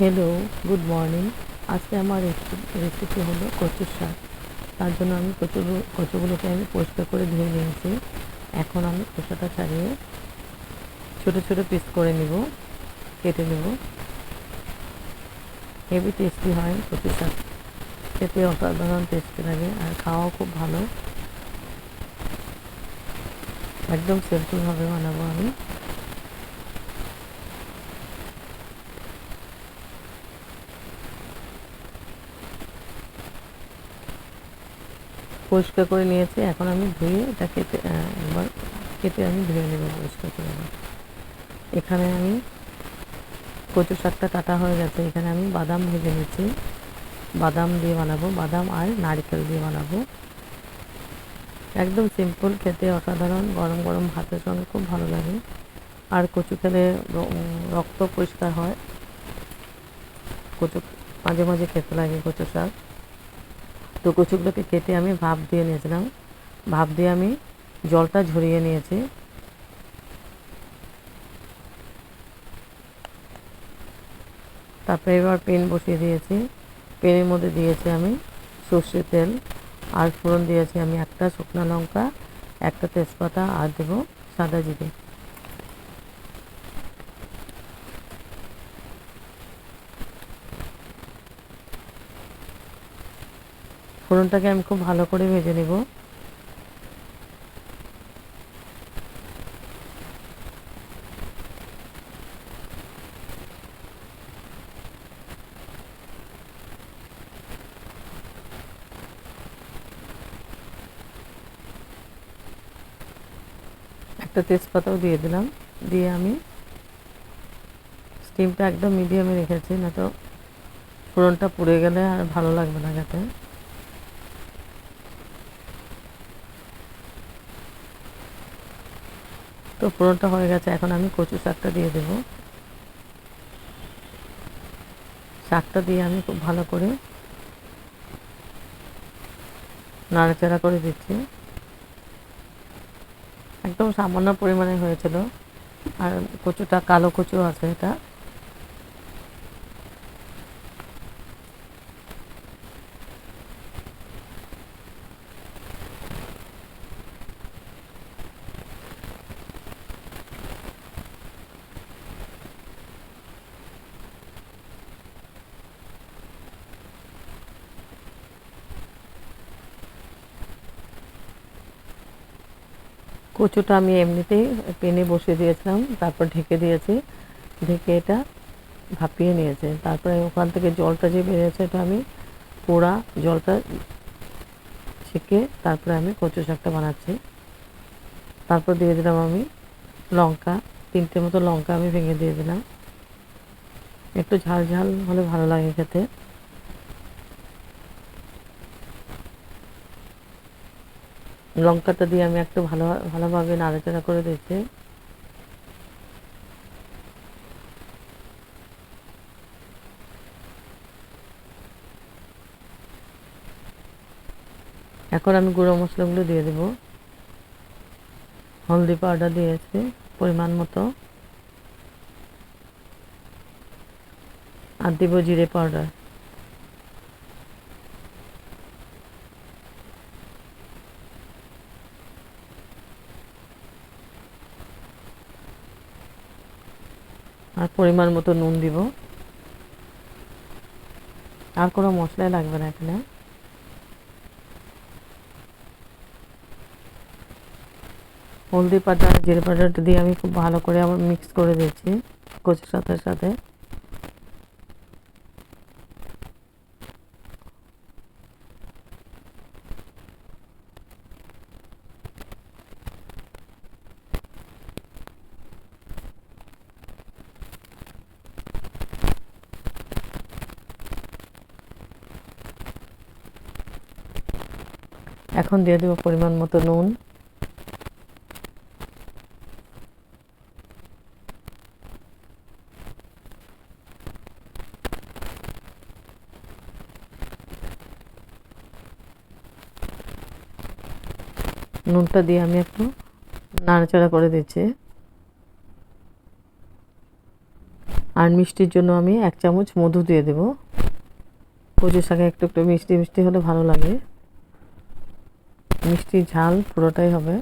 Hello good morning আজকে আমার recipe হলো কচুর শাক। তার জন্য আমি কচু কচুগুলোকে আমি পরিষ্কার করে ধুয়ে নিয়েছি। এখন আমি খোসাটা ছাড়িয়ে ছোট ছোট পিস করে নিব, কেটে নেব। হেভি টেস্টি হয় কচু শাক। খেতে অসাধারণ টেস্টি লাগে আর খাওয়াও খুব ভালো। একদম সিম্পলভাবে বানাবো আমি। পরিষ্কার করে নিয়েছি। এখন আমি ধুয়ে এটা কেটে একবার কেটে আমি ধুয়ে নেব, পরিষ্কার করে এখানে আমি কচু শাকটা কাটা হয়ে গেছে। এখানে আমি বাদাম ভেজে নিচ্ছি। বাদাম দিয়ে বানাবো। বাদাম আর নারকেল দিয়ে বানাবো। একদম সিম্পল খেতে অসাধারণ। গরম গরম ভাতের সঙ্গে খুব ভালো লাগে। আর কচু খেলে রক্ত পরিষ্কার হয়। কচু, মাঝে মাঝে খেতে লাগে কচু শাক। তো কচুগুলোকে কেটে আমি ভাপ দিয়ে নিয়েছিলাম। ভাপ দিয়ে আমি জলটা ঝরিয়ে নিয়েছি। তারপরে এবার পেন বসিয়ে দিয়েছি। পেনের মধ্যে দিয়েছি আমি সর্ষের তেল। আর ফোড়ন দিয়েছি আমি একটা শুকনো লঙ্কা, একটা তেজপাতা, আর দেবো সাদা জিরে। ফোড়নটাকে আমি খুব ভালো করে ভেজে নেব। একটা তেজপাতাও দিয়ে দিলাম। দিয়ে আমি স্টিমটা একদম মিডিয়ামে রেখেছি, না তো ফোড়নটা পুড়ে গেলে আর ভালো লাগবে না খেতে। তো পুরোটা হয়ে গেছে, এখন আমি কচু শাকটা দিয়ে দেব। শাকটা দিয়ে আমি খুব ভালো করে নাড়াচাড়া করে দিচ্ছি। একদম সামান্য পরিমাণে হয়েছিল। আর কচুটা, কালো কচু আছে এটা। কচুটা আমি এমনিতেই পেনে বসিয়ে দিয়েছিলাম, তারপর ঢেকে দিয়েছি। ঢেকে এটা ভাপিয়ে নিয়েছে। তারপরে ওখান থেকে জলটা যে বেরিয়েছে এটা আমি পোড়া জলটা ছেঁকে তারপরে আমি কচু শাকটা বানাচ্ছি। তারপর দিয়ে দিলাম আমি লঙ্কা, তিনটে মতো লঙ্কা আমি ভেঙে দিয়ে দিলাম। একটু ঝাল ঝাল হলে ভালো লাগে খেতে। লঙ্কাটা দিয়ে আমি একটু ভালো, ভালোভাবে নাড়াচাড়া করে দিচ্ছি। এখন আমি গুঁড়ো মশলাগুলো দিয়ে দেব। হলদি পাউডার দিয়েছি, পরিমাণ মতো। আর দেবো জিরে পাউডার। আর পরিমাণ মতো নুন দিব। আর কোনো মশলাই লাগবে না এখানে। হলদি পাউডার জিরে পাউডারটা দিয়ে আমি খুব ভালো করে আবার মিক্স করে দিয়েছি, কচুর সাথে সাথে। এখন দিয়ে দেবো পরিমাণ মতো নুন। নুনটা দিয়ে আমি একটু নাড়াচাড়া করে দিচ্ছি। আর মিষ্টির জন্য আমি এক চামচ মধু দিয়ে দেব। কচু শাকে একটু একটু মিষ্টি মিষ্টি হলে ভালো লাগে। মিষ্টি ঝাল পুরোটাই হবে।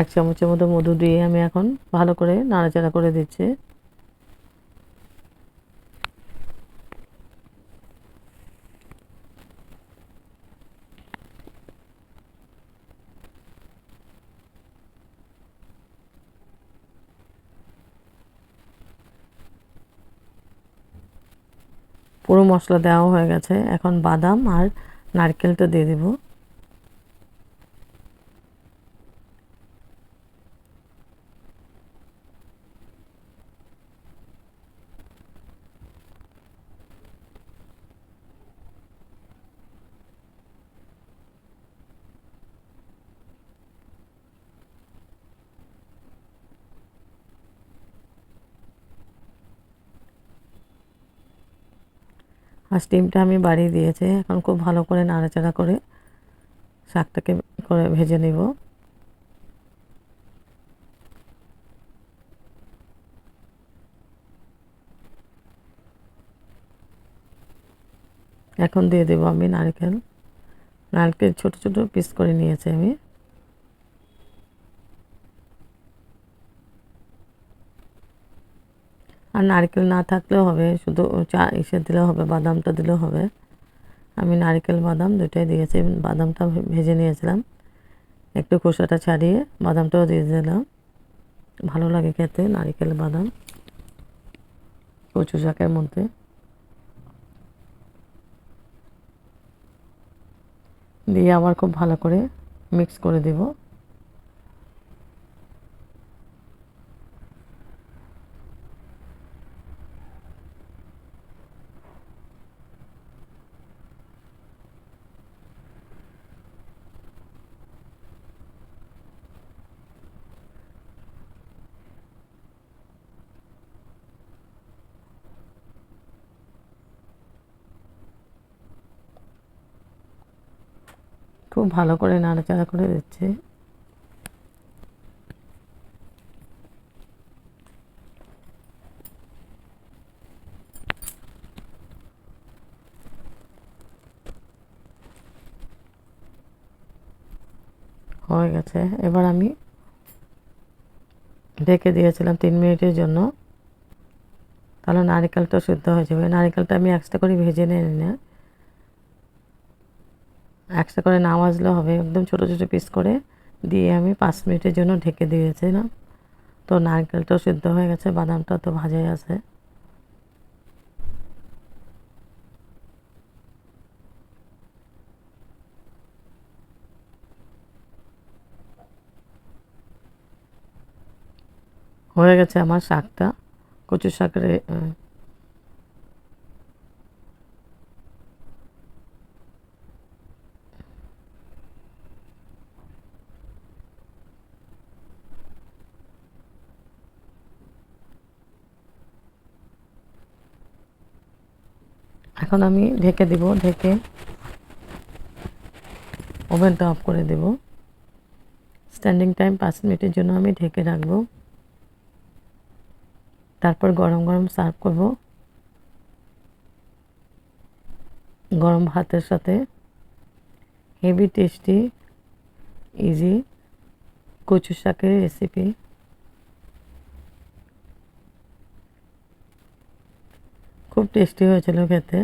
এক চামচের মতো মধু দিয়ে আমি এখন ভালো করে নাড়াচাড়া করে দিচ্ছি। পুরো মশলা দেওয়া হয়ে গেছে। এখন বাদাম আর নারকেলটা দিয়ে দেব। আর স্টিমটা আমি বাড়িয়ে দিয়েছি। এখন খুব ভালো করে নাড়াচাড়া করে শাকটাকে করে ভেজে নেব। এখন দিয়ে দেবো আমি নারকেল। নারকেল ছোট ছোট পিস করে নিয়েছি আমি। আর নারকেল না থাকলেও হবে, শুধু চা এসে দিলেও হবে, বাদামটা দিলেও হবে। আমি নারকেল, বাদাম দুটাই দিয়েছি বাদামটা ভেজে নিয়েছিলাম। একটু খোসাটা ছাড়িয়ে বাদামটাও দিয়ে দিলাম। ভালো লাগে খেতে নারকেল, বাদাম। কচু শাকের মধ্যে। দিয়ে আবার খুব ভালো করে মিক্স করে দেবো। খুব ভালো করে নাড়াচাড়া করে দিচ্ছে। হয়ে গেছে। এবার আমি ঢেকে দিয়েছিলাম তিন মিনিটের জন্য। তাহলে নারিকেলটা সিদ্ধ হয়ে যাবে। নারিকেলটা আমি এক্সট্রা করে ভেজে নিয়ে নিয়ে একসাথে করে না ভাজলেও হবে, একদম ছোটো ছোটো পিস করে দিয়ে আমি পাঁচ মিনিটের জন্য ঢেকে দিয়েছিলাম। তো নারকেলটাও সিদ্ধ হয়ে গেছে বাদামটা তো ভাজাই আছে। হয়ে গেছে আমার শাকটা। কচু শাকের এখন আমি ঢেকে দিব, ঢেকে ওভেনটা অফ করে দেব। স্ট্যান্ডিং টাইম পাঁচ মিনিটের জন্য আমি ঢেকে রাখব। তারপর গরম গরম সার্ভ করব। গরম ভাতের সাথে। হেভি টেস্টি, ইজি কচু শাকের রেসিপি খুব টেস্টি হয়েছিল খেতে।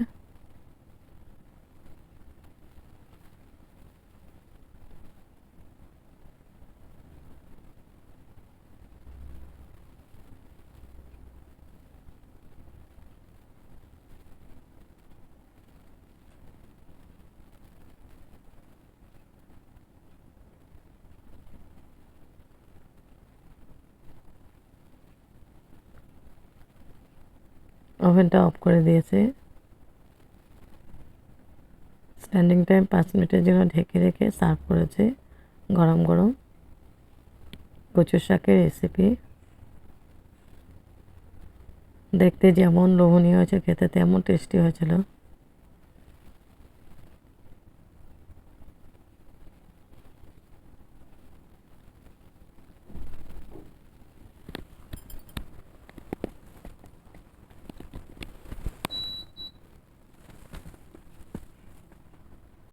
ওভেনটা অফ করে দিয়েছে। স্ট্যান্ডিং টাইম পাঁচ মিনিটের জন্য ঢেকে রেখে সার্ভ করেছে গরম গরম কচুর শাকের রেসিপি দেখতে যেমন লোভনীয় হয়েছে, খেতে তেমন টেস্টি হয়েছিল।